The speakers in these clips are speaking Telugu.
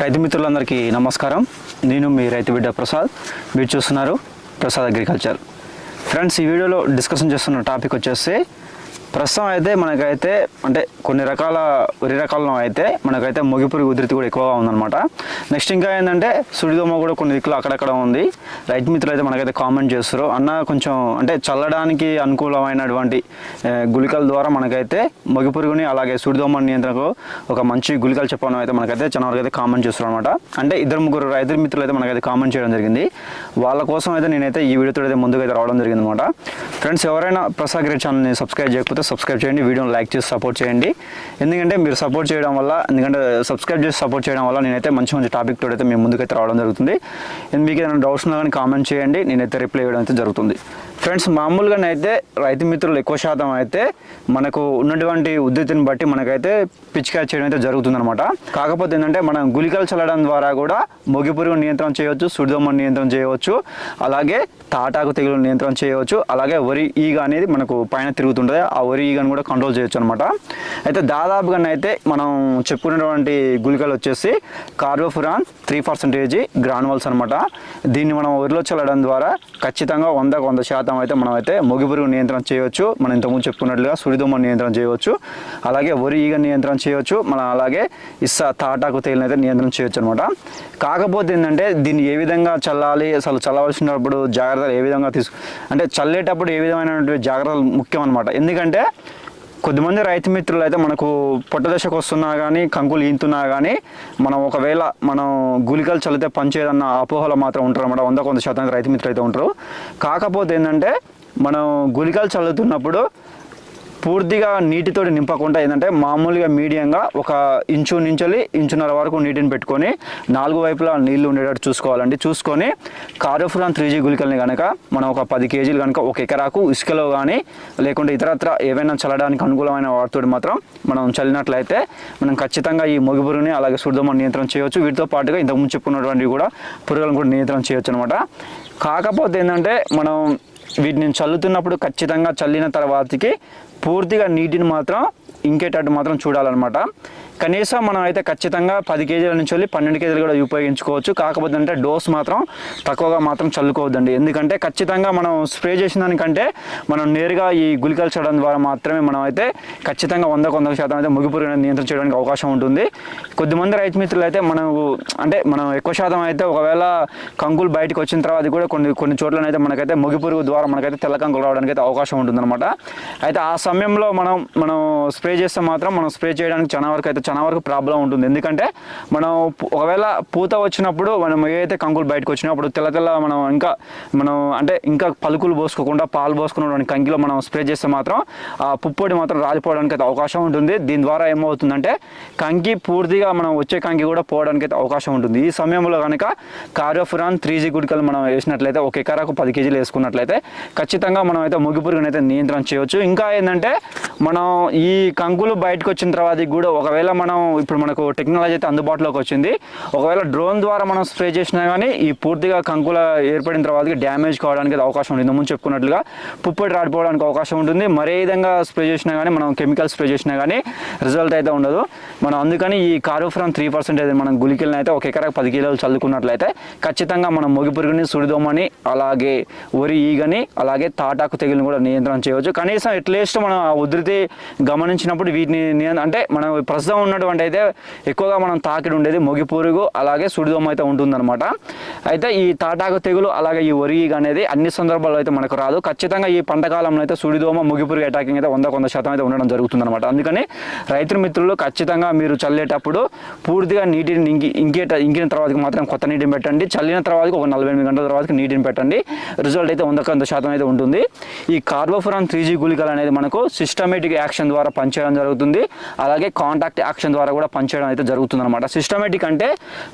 రైతు మిత్రులందరికీ నమస్కారం. నేను మీ రైతు బిడ్డ ప్రసాద్. మీరు చూస్తున్నారు ప్రసాద్ అగ్రికల్చర్. ఫ్రెండ్స్ ఈ వీడియోలో డిస్కషన్ చేస్తున్న టాపిక్ వచ్చేసి ప్రస్తుతం అయితే మనకైతే అంటే కొన్ని రకాల వరి రకాలను అయితే మనకైతే మొగిపురుగు ఉధృతి కూడా ఎక్కువగా ఉందన్నమాట. నెక్స్ట్ ఇంకా ఏంటంటే సుడిదోమ కూడా కొన్ని దిక్కులు అక్కడక్కడ ఉంది. రైతు మిత్రులు అయితే మనకైతే కామెంట్ చేస్తారు అన్న కొంచెం అంటే చల్లడానికి అనుకూలమైనటువంటి గుళికల ద్వారా మనకైతే మొగిపురుగుని అలాగే సుడిదోమ నియంత్రణకు ఒక మంచి గుళికలు చెప్పడం అయితే మనకైతే చాలా వరకు అయితే కామెంట్ చేస్తారు అనమాట అంటే ఇద్దరు ముగ్గురు రైతు మిత్రులు అయితే మనకైతే కామెంట్ చేయడం జరిగింది. వాళ్ళ కోసం అయితే నేనైతే ఈ వీడియోతో అయితే ముందుకు అయితే రావడం జరిగింది అనమాట ఫ్రెండ్స్ ఎవరైనా ప్రసాద్ గ్రేట్ ఛానల్ని సబ్స్క్రైబ్ చేయకపోతే సబ్స్క్రైబ్ చేయండి వీడియోని లైక్ చేసి సపోర్ట్ చేయండి. ఎందుకంటే మీరు సపోర్ట్ చేయడం వల్ల ఎందుకంటే సబ్స్క్రైబ్ చేసి సపోర్ట్ చేయడం వల్ల నేనైతే మంచి మంచి టాపిక్ తోటి అయితే మేము ముందుకైతే రావడం జరుగుతుంది. అండ్ మీకు ఏదైనా డౌట్స్ ఉన్నా కానీ కామెంట్ చేయండి నేనైతే రిప్లై ఇవ్వడం అయితే జరుగుతుంది. ఫ్రెండ్స్ మామూలుగానైతే రైతు మిత్రులు ఎక్కువ శాతం అయితే మనకు ఉన్నటువంటి ఉద్ధృతిని బట్టి మనకైతే పిచికారి చేయడం అయితే జరుగుతుంది అనమాట కాకపోతే ఏంటంటే మనం గుళికలు చల్లడం ద్వారా కూడా మొగిపురుగు నియంత్రణ చేయవచ్చు సుడిదోమ నియంత్రణ చేయవచ్చు అలాగే తాటాకు తెగులు నియంత్రణ చేయవచ్చు అలాగే వరి ఈగ అనేది మనకు పైన తిరుగుతుంటుంది ఆ వరి ఈగను కూడా కంట్రోల్ చేయొచ్చు అనమాట అయితే దాదాపుగా అయితే మనం చెప్పుకున్నటువంటి గుళికలు వచ్చేసి కార్బోఫురాన్ త్రీ పర్సెంటేజ్ గ్రానువల్స్ అనమాట దీన్ని మనం వరిలో చల్లడం ద్వారా ఖచ్చితంగా వందకు వంద శాతం అయితే మనం అయితే మొగిపురుగు నియంత్రణ చేయవచ్చు. మనం ఇంతకుముందు చెప్పుకున్నట్లుగా సుడిదోమ నియంత్రణ చేయవచ్చు. అలాగే వరి ఈగ నియంత్రణ చేయవచ్చు. మనం అలాగే ఇస్సా తాటాకు తేలిన అయితే నియంత్రణ చేయొచ్చు అనమాట కాకపోతే ఏంటంటే దీన్ని ఏ విధంగా చల్లాలి? అసలు చల్లవలసినప్పుడు జాగ్రత్తలు ఏ విధంగా తీసుకు అంటే చల్లేటప్పుడు ఏ విధమైనటువంటి జాగ్రత్తలు ముఖ్యం అనమాట ఎందుకంటే కొద్దిమంది రైతు మిత్రులు అయితే మనకు పొట్ట దశకు వస్తున్నా కానీ కంకులు ఈంతున్నా కానీ మనం ఒకవేళ మనం గుళికలు చల్లితే పనిచేయదన్న అపోహలు మాత్రం ఉంటారు అన్నమాట వంద కొంత శాతం రైతు మిత్రులు అయితే ఉంటారు. కాకపోతే ఏంటంటే మనం గుళికలు చల్లుతున్నప్పుడు పూర్తిగా నీటితో నింపకుండా ఏంటంటే మామూలుగా మీడియంగా ఒక ఇంచు నుంచి ఇంచున్నర వరకు నీటిని పెట్టుకొని నాలుగు వైపులా నీళ్ళు ఉండేటట్టు చూసుకోవాలండి. చూసుకొని కారోఫురాన్ త్రీ జీ గుళికల్ని కనుక మనం ఒక పది కేజీలు కనుక ఒక ఎకరాకు ఇసుకలో కానీ లేకుంటే ఇతరత్ర ఏవైనా చల్లడానికి అనుకూలమైన వాటితోటి మాత్రం మనం చల్లినట్లయితే మనం ఖచ్చితంగా ఈ మొగిపురుగుని అలాగే సుడిదోమ నియంత్రణ చేయవచ్చు వీటితో పాటుగా ఇంతకుముందు చెప్పుకున్నటువంటివి కూడా పురుగులను కూడా నియంత్రణ చేయవచ్చు అనమాట కాకపోతే ఏంటంటే మనం వీటిని చల్లుతున్నప్పుడు ఖచ్చితంగా చల్లిన తర్వాతకి పూర్తిగా నీటిని మాత్రం ఇంకేటట్టు మాత్రం చూడాలన్నమాట. కనీసం మనం అయితే ఖచ్చితంగా పది కేజీల నుంచి వెళ్ళి పన్నెండు కేజీలు కూడా ఉపయోగించుకోవచ్చు. కాకపోతే అంటే డోస్ మాత్రం తక్కువగా మాత్రం చల్లుకోవద్దండి. ఎందుకంటే ఖచ్చితంగా మనం స్ప్రే చేసిన దానికంటే మనం నేరుగా ఈ గుళికలు చల్లడం ద్వారా మాత్రమే మనం అయితే ఖచ్చితంగా వంద వంద శాతం అయితే ముగిపురుగు నియంత్రణ చేయడానికి అవకాశం ఉంటుంది. కొద్దిమంది రైతు మిత్రులు అయితే మనకు అంటే మనం ఎక్కువ శాతం అయితే ఒకవేళ కంకులు బయటకు వచ్చిన తర్వాత కూడా కొన్ని కొన్ని చోట్లనైతే మనకైతే ముగిపురుగు ద్వారా మనకైతే తెల్ల కంకులు రావడానికి అయితే అవకాశం ఉంటుందన్నమాట. అయితే ఆ సమయంలో మనం మనం స్ప్రే చేస్తే మాత్రం మనం స్ప్రే చేయడానికి చాలా వరకు అయితే చాలా వరకు ప్రాబ్లం ఉంటుంది. ఎందుకంటే మనం ఒకవేళ పూత వచ్చినప్పుడు మనం ఏదైతే కంకులు బయటకు వచ్చినప్పుడు తెల్ల తెల్ల మనం ఇంకా మనం అంటే ఇంకా పలుకులు పోసుకోకుండా పాలు పోసుకున్నటువంటి కంకిలో మనం స్ప్రే చేస్తే మాత్రం ఆ పుప్పొడి మాత్రం రాలిపోవడానికి అయితే అవకాశం ఉంటుంది. దీని ద్వారా ఏమవుతుందంటే కంకి పూర్తిగా మనం వచ్చే కంకి కూడా పోవడానికి అయితే అవకాశం ఉంటుంది. ఈ సమయంలో కనుక కార్యోఫురాన్ త్రీ జీ గుడికలు మనం వేసినట్లయితే ఒక ఎకరాకు పది కేజీలు వేసుకున్నట్లయితే ఖచ్చితంగా మనం అయితే ముగ్గు నియంత్రణ చేయవచ్చు. ఇంకా ఏంటంటే మనం ఈ కంకులు బయటకు వచ్చిన తర్వాత కూడా ఒకవేళ మనం ఇప్పుడు మనకు టెక్నాలజీ అయితే అందుబాటులోకి వచ్చింది. ఒకవేళ డ్రోన్ ద్వారా మనం స్ప్రే చేసినా కానీ ఈ పూర్తిగా కంకుల ఏర్పడిన తర్వాత డ్యామేజ్ కావడానికి అవకాశం ఉంటుంది ముందు చెప్పుకున్నట్లుగా పుప్పటి రాడిపోవడానికి అవకాశం ఉంటుంది. మరే విధంగా స్ప్రే చేసినా కానీ మనం కెమికల్ స్ప్రే చేసినా కానీ రిజల్ట్ అయితే ఉండదు. మనం అందుకని ఈ కారోఫ్రాన్ త్రీ పర్సెంటేజ్ మనం గులికలను అయితే ఒక ఎకరాకు పది కిలోలు చల్లుకున్నట్లయితే ఖచ్చితంగా మనం మొగి పురుగుని సుడిదోమని అలాగే వరి ఈగని అలాగే తాటాకు తెగులను కూడా నియంత్రణ చేయవచ్చు. కనీసం ఎట్లీస్ట్ మనం ఉధృతి ఉధృతి గమనించినప్పుడు వీటిని అంటే మనం ప్రస్తుతం ఉన్నటువంటి అయితే ఎక్కువగా మనం తాకిడి ఉండేది మొగి పురుగు అలాగే సుడిదోమ అయితే ఉంటుందన్నమాట. అయితే ఈ తాటాకు తెగులు అలాగే ఈ ఒరిగి అనేది అన్ని సందర్భాల్లో అయితే మనకు రాదు. ఖచ్చితంగా ఈ పంటకాలంలో అయితే సుడిదోమ ముగిపురుగు అటాకింగ్ అయితే వంద కొంత శాతం అయితే ఉండడం జరుగుతుందన్నమాట. అందుకని రైతు మిత్రులు ఖచ్చితంగా మీరు చల్లేటప్పుడు పూర్తిగా నీటిని ఇంకి ఇంకేట ఇంకిన తర్వాత మాత్రం కొత్త నీటిని పెట్టండి. చల్లిన తర్వాత ఒక నలభై ఎనిమిది గంటల తర్వాత నీటిని పెట్టండి. రిజల్ట్ అయితే వంద వంద శాతం అయితే ఉంటుంది. ఈ కార్బోఫురాన్ త్రీ జీ గుళికలు అనేది మనకు సిస్టమేటిక్ యాక్షన్ ద్వారా పనిచేయడం జరుగుతుంది. అలాగే కాంటాక్ట్ యాక్షన్ ద్వారా కూడా పనిచేయడం అయితే జరుగుతుంది అనమాట సిస్టమేటిక్ అంటే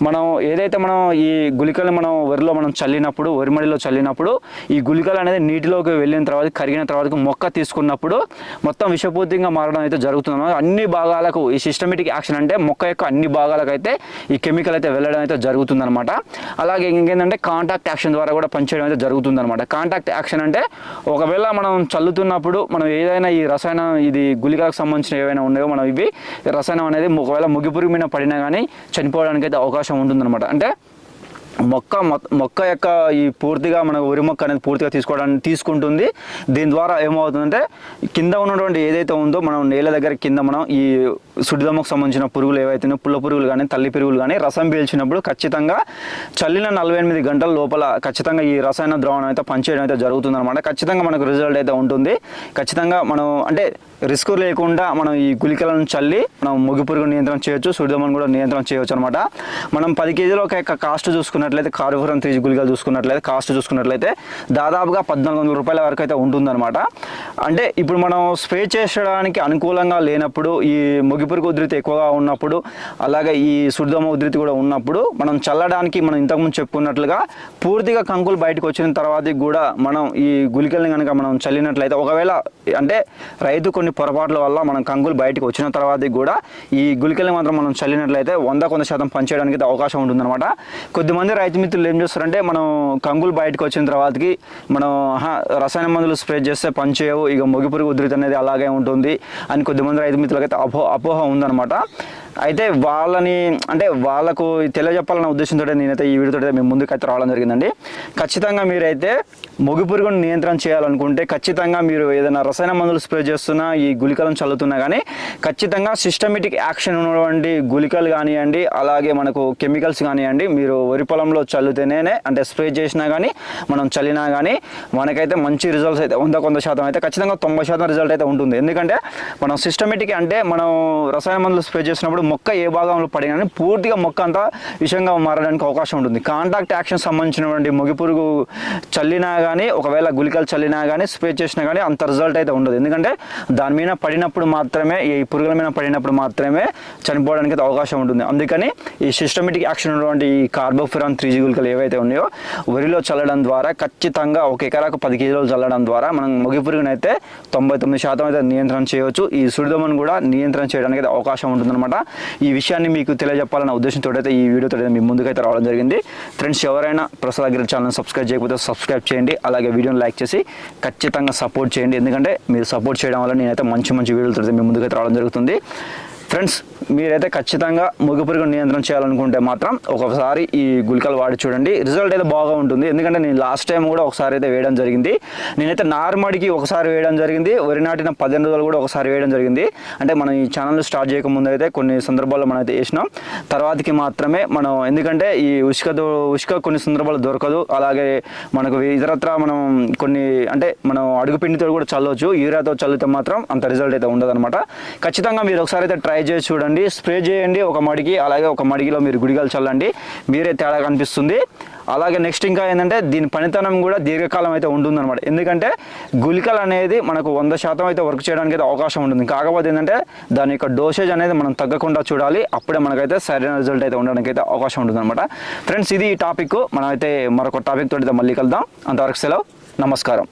మనం ఏదైతే మనం ఈ గుళికలు మనం వరిలో మనం చల్లినప్పుడు వరిమడిలో చల్లినప్పుడు ఈ గుళికలు అనేది నీటిలోకి వెళ్ళిన తర్వాత కరిగిన తర్వాత మొక్క తీసుకున్నప్పుడు మొత్తం విషపూర్తిగా మారడం అయితే జరుగుతుంది అనమాట అన్ని భాగాలకు ఈ సిస్టమేటిక్ యాక్షన్ అంటే మొక్క యొక్క అన్ని భాగాలకు అయితే ఈ కెమికల్ అయితే వెళ్ళడం అయితే జరుగుతుంది అనమాట అలాగే ఇంకేంటంటే కాంటాక్ట్ యాక్షన్ ద్వారా కూడా పనిచేయడం అయితే జరుగుతుంది అనమాట కాంటాక్ట్ యాక్షన్ అంటే ఒకవేళ మనం చల్లుతున్నప్పుడు మనం ఏదైనా ఈ రసాయన ఇది గుళికలకు సంబంధించిన ఏవైనా ఉన్నాయో మనం ఇవి రసాయనం అనేది ఒకవేళ ముగిపురుగు మీద పడినా కానీ చనిపోవడానికి అయితే అవకాశం ఉంటుందన్నమాట. అంటే మొక్క మొక్క యొక్క ఈ పూర్తిగా మన వరి మొక్క అనేది పూర్తిగా తీసుకోవడానికి తీసుకుంటుంది. దీని ద్వారా ఏమవుతుందంటే కింద ఉన్నటువంటి ఏదైతే ఉందో మనం నేల దగ్గర కింద మనం ఈ సుడిదమ్మకు సంబంధించిన పురుగులు ఏవైతే పుల్ల పురుగులు కానీ తల్లి పురుగులు కానీ రసం పీల్చినప్పుడు ఖచ్చితంగా చల్లిన నలభై ఎనిమిది గంటల లోపల ఖచ్చితంగా ఈ రసాయన ద్రావణం అయితే పనిచేయడం అయితే జరుగుతుందనమాట ఖచ్చితంగా మనకు రిజల్ట్ అయితే ఉంటుంది. ఖచ్చితంగా మనం అంటే రిస్క్ లేకుండా మనం ఈ గుళికలను చల్లి మనం ముగి పురుగు నియంత్రణ చేయొచ్చు సుడిదమ్మను కూడా నియంత్రణ చేయొచ్చు అనమాట మనం పది కేజీల ఒక యొక్క కాస్ట్ చూసుకున్నట్లయితే కారుపురం త్రీ గుళికలు చూసుకున్నట్లయితే కాస్ట్ చూసుకున్నట్లయితే దాదాపుగా పద్నాలుగు వందల రూపాయల వరకు అయితే ఉంటుందన్నమాట. అంటే ఇప్పుడు మనం స్ప్రే చేసడానికి అనుకూలంగా లేనప్పుడు ఈ ముగి పురుగు ఉధృతి ఎక్కువగా ఉన్నప్పుడు అలాగే ఈ సుడిదమ్మ ఉధృతి కూడా ఉన్నప్పుడు మనం చల్లడానికి మనం ఇంతకుముందు చెప్పుకున్నట్లుగా పూర్తిగా కంకులు బయటకు వచ్చిన తర్వాత కూడా మనం ఈ గుళికల్ని కనుక మనం చల్లినట్లయితే ఒకవేళ అంటే రైతు కొన్ని పొరపాట్ల వల్ల మనం కంకులు బయటకు వచ్చిన తర్వాత కూడా ఈ గుళికల్ని మాత్రం మనం చల్లినట్లయితే వంద కొంత శాతం పనిచేయడానికి అయితే అవకాశం ఉంటుందన్నమాట. కొద్దిమంది రైతు మిత్రులు ఏం చేస్తారంటే మనం కంకులు బయటకు వచ్చిన తర్వాతకి మనం రసాయన మందులు స్ప్రే చేస్తే పనిచేయవు ఇక మొగిపురుగు ఉధృతి అనేది అలాగే ఉంటుంది అని కొద్దిమంది రైతు మిత్రులకైతే అపో అపోహ ఉందన్నమాట. అయితే వాళ్ళని అంటే వాళ్ళకు తెలియజెప్పాలన్న ఉద్దేశంతో నేనైతే ఈ వీడియోతో అయితే మీ ముందుకైతే రావడం జరిగిందండి. ఖచ్చితంగా మీరైతే మొగి పురుగును నియంత్రణ చేయాలనుకుంటే ఖచ్చితంగా మీరు ఏదైనా రసాయన మందులు స్ప్రే చేస్తున్నా ఈ గుళికలను చల్లుతున్నా కానీ ఖచ్చితంగా సిస్టమేటిక్ యాక్షన్ ఉన్నటువంటి గుళికలు కానివ్వండి అలాగే మనకు కెమికల్స్ కానివ్వండి మీరు వరి పొలంలో చల్లుతేనే అంటే స్ప్రే చేసినా కానీ మనం చల్లినా కానీ మనకైతే మంచి రిజల్ట్స్ అయితే వంద కొంత శాతం అయితే ఖచ్చితంగా తొంభై శాతం రిజల్ట్ అయితే ఉంటుంది. ఎందుకంటే మనం సిస్టమేటిక్ అంటే మనం రసాయన మందులు స్ప్రే చేసినప్పుడు మొక్క ఏ భాగంలో పడినా కానీ పూర్తిగా మొక్క అంతా విషంగా మారడానికి అవకాశం ఉంటుంది. కాంటాక్ట్ యాక్షన్ సంబంధించినటువంటి మొగి పురుగు చల్లినా కానీ ఒకవేళ గుళికలు చల్లినా కానీ స్ప్రే చేసినా కానీ అంత రిజల్ట్ అయితే ఉండదు. ఎందుకంటే దాని మీద పడినప్పుడు మాత్రమే ఈ పురుగుల మీద పడినప్పుడు మాత్రమే చనిపోవడానికి అయితే అవకాశం ఉంటుంది. అందుకని ఈ సిస్టమేటిక్ యాక్షన్ ఉన్నటువంటి ఈ కార్బోఫిరాన్ త్రీజీ గుళికలు ఏవైతే ఉన్నాయో వరిలో చల్లడం ద్వారా ఖచ్చితంగా ఒక ఎకరాకు పది కేజీలు చల్లడం ద్వారా మనం మొగి పురుగుని అయితే తొంభై తొమ్మిది శాతం అయితే నియంత్రణ చేయవచ్చు. ఈ సుడిదమ్మను కూడా నియంత్రణ చేయడానికి అయితే అవకాశం ఉంటుందన్నమాట. ఈ విషయాన్ని మీకు తెలియజెప్పాలన్న ఉద్దేశంతో అయితే ఈ వీడియోతో అయితే మీ ముందుకైతే రావడం జరిగింది. ఫ్రెండ్స్ ఎవరైనా ప్రసాద్ అగ్రి ఛానల్ సబ్స్క్రైబ్ చేయకపోతే సబ్స్క్రైబ్ చేయండి. అలాగే వీడియోని లైక్ చేసి ఖచ్చితంగా సపోర్ట్ చేయండి. ఎందుకంటే మీరు సపోర్ట్ చేయడం వల్ల నేనైతే మంచి మంచి వీడియోలతో మీ ముందుకైతే రావడం జరుగుతుంది. ఫ్రెండ్స్ మీరైతే ఖచ్చితంగా ముగిపురుగు నియంత్రణ చేయాలనుకుంటే మాత్రం ఒకసారి ఈ గుళికలు వాడి చూడండి. రిజల్ట్ అయితే బాగా ఉంటుంది. ఎందుకంటే నేను లాస్ట్ టైం కూడా ఒకసారి అయితే వేయడం జరిగింది. నేనైతే నార్మడికి ఒకసారి వేయడం జరిగింది. వరి నాటిన పదిహేను రోజులు కూడా ఒకసారి వేయడం జరిగింది. అంటే మనం ఈ ఛానల్ స్టార్ట్ చేయకముందు అయితే కొన్ని సందర్భాల్లో మనం అయితే వేసినాం. తర్వాతకి మాత్రమే మనం ఎందుకంటే ఈ ఉష్క ఉసుక ఉష్క కొన్ని సందర్భాలు దొరకదు. అలాగే మనకు ఇతరత్ర మనం కొన్ని అంటే మనం అడుగు పిండితో కూడా చల్లవచ్చు యూరియాతో చల్లితే మాత్రం అంత రిజల్ట్ అయితే ఉండదు ఖచ్చితంగా మీరు ఒకసారి అయితే ట్రై చేసి చూడండి. స్ప్రే చేయండి. ఒక మడికి అలాగే ఒక మడికిలో మీరు గుడిగలు చల్లండి. మీరే తేడా కనిపిస్తుంది. అలాగే నెక్స్ట్ ఇంకా ఏంటంటే దీని పనితనం కూడా దీర్ఘకాలం అయితే ఉంటుందన్నమాట. ఎందుకంటే గుళికలు అనేది మనకు వంద శాతం అయితే వర్క్ చేయడానికి అయితే అవకాశం ఉంటుంది. కాకపోతే ఏంటంటే దాని యొక్క డోసేజ్ అనేది మనం తగ్గకుండా చూడాలి. అప్పుడే మనకైతే సరైన రిజల్ట్ అయితే ఉండడానికి అయితే అవకాశం ఉంటుంది అనమాట ఫ్రెండ్స్ ఇది ఈ టాపిక్ మనం అయితే మరొక టాపిక్ తోటి అయితే మళ్ళీ కలుద్దాం. అంతవరకు సెలవు. నమస్కారం.